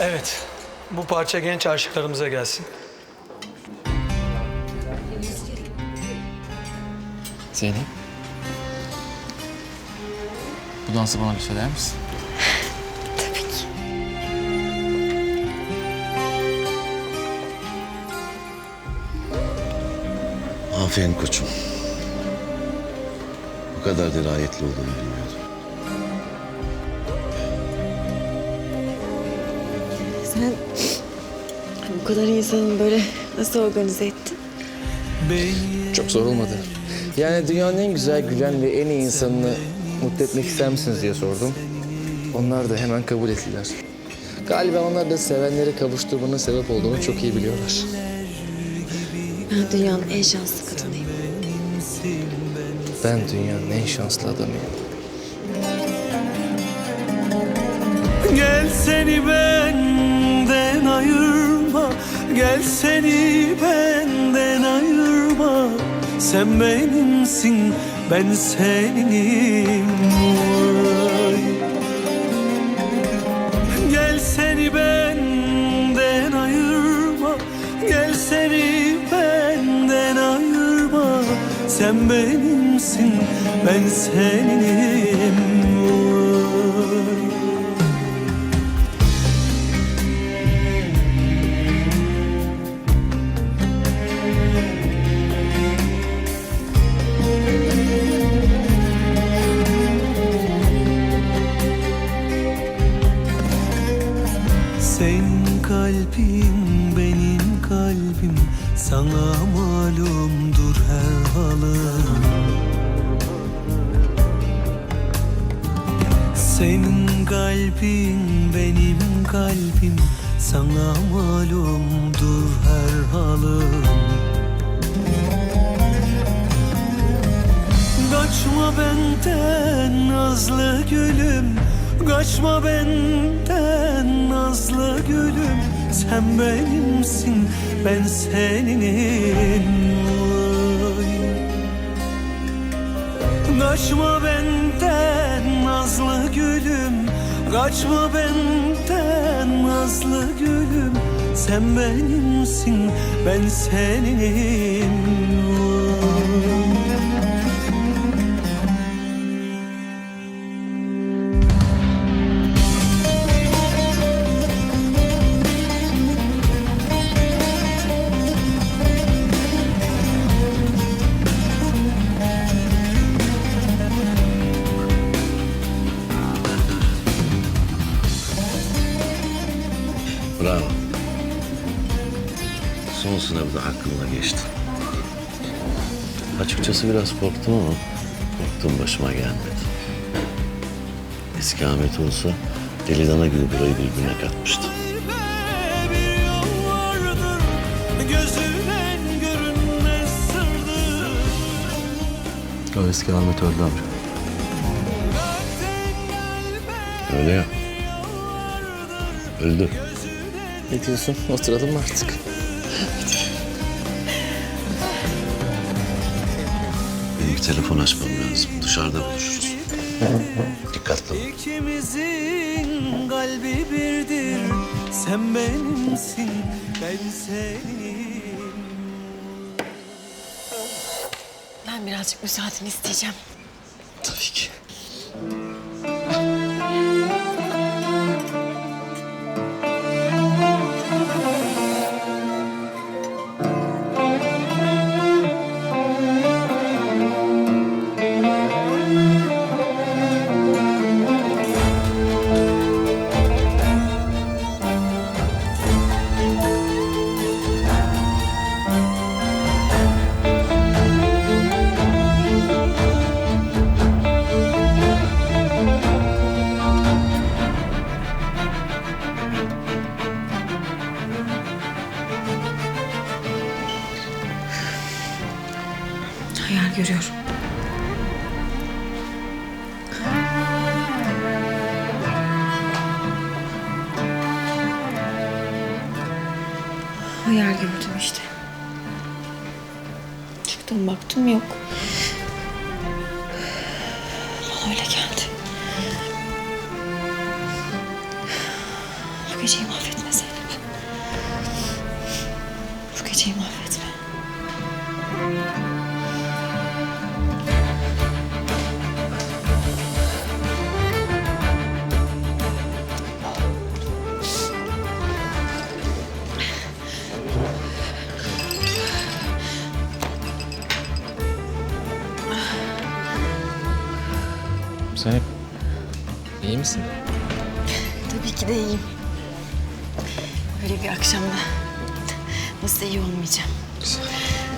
Evet. Bu parça genç aşıklarımıza gelsin. Zeynep. Bu dansı bana bir söyler misin? Tabii ki. Aferin koçum. Bu kadar dirayetli olduğunu bilmiyordum. Sen bu kadar insanın böyle nasıl organize ettin? Çok zor olmadı. Yani dünyanın en güzel, gülen ve en iyi insanını mutlu etmek ister misiniz diye sordum. Onlar da hemen kabul ettiler. Galiba onlar da sevenlere kavuşturmanın sebep olduğunu çok iyi biliyorlar. Ben dünyanın en şanslı kadınıyım. Ben dünyanın en şanslı adamıyım. Gel seni ayırma Gel seni benden ayırma. Sen benimsin ben seninim. Vay. Gel seni benden ayırma. Gel seni benden ayırma. Sen benimsin ben seninim kalbin benim kalbim Sana malumdur her halım Senin kalbin benim kalbim Sana malumdur her halım Kaçma benden nazlı gülüm Kaçma benden nazlı gülüm Sen benimsin ben seninim. Kaçma benden nazlı gülüm. Kaçma benden nazlı gülüm. Sen benimsin ben seninim Bravo. Son sınavda aklımda geçti. Açıkçası biraz korktum ama korktuğum başıma gelmedi. Eski Ahmet olsa deli dana gibi burayı birbirine katmıştı. O eski Ahmet öldü amca. Öyle ya. Öldü. Ne diyorsun? Oturalım mı artık? Benim bir telefon açmam lazım. Dışarıda buluşuruz. Dikkatli ol. İkimizin kalbi birdir. Sen benimsin, ben senin. Ben birazcık müsaadeni isteyeceğim. Tabii ki. Hayal gördüm işte. Çıktım baktım yok. Bana öyle geldi. Sen iyi misin? Tabii ki de iyiyim. Böyle bir akşamda nasıl iyi olmayacağım. Ne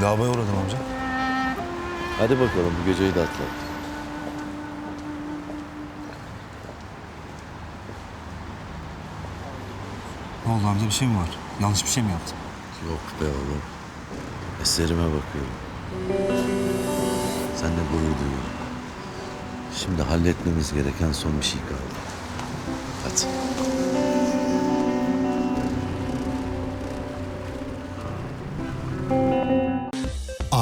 Lavaboya uğradım amca. Hadi bakalım bu geceyi de atlat. Ne oldu amca bir şey mi var? Yanlış bir şey mi yaptım? Yok be oğlum. Eserime bakıyorum. Seninle gurur duyuyorum. Şimdi halletmemiz gereken son bir şey kaldı. Hadi.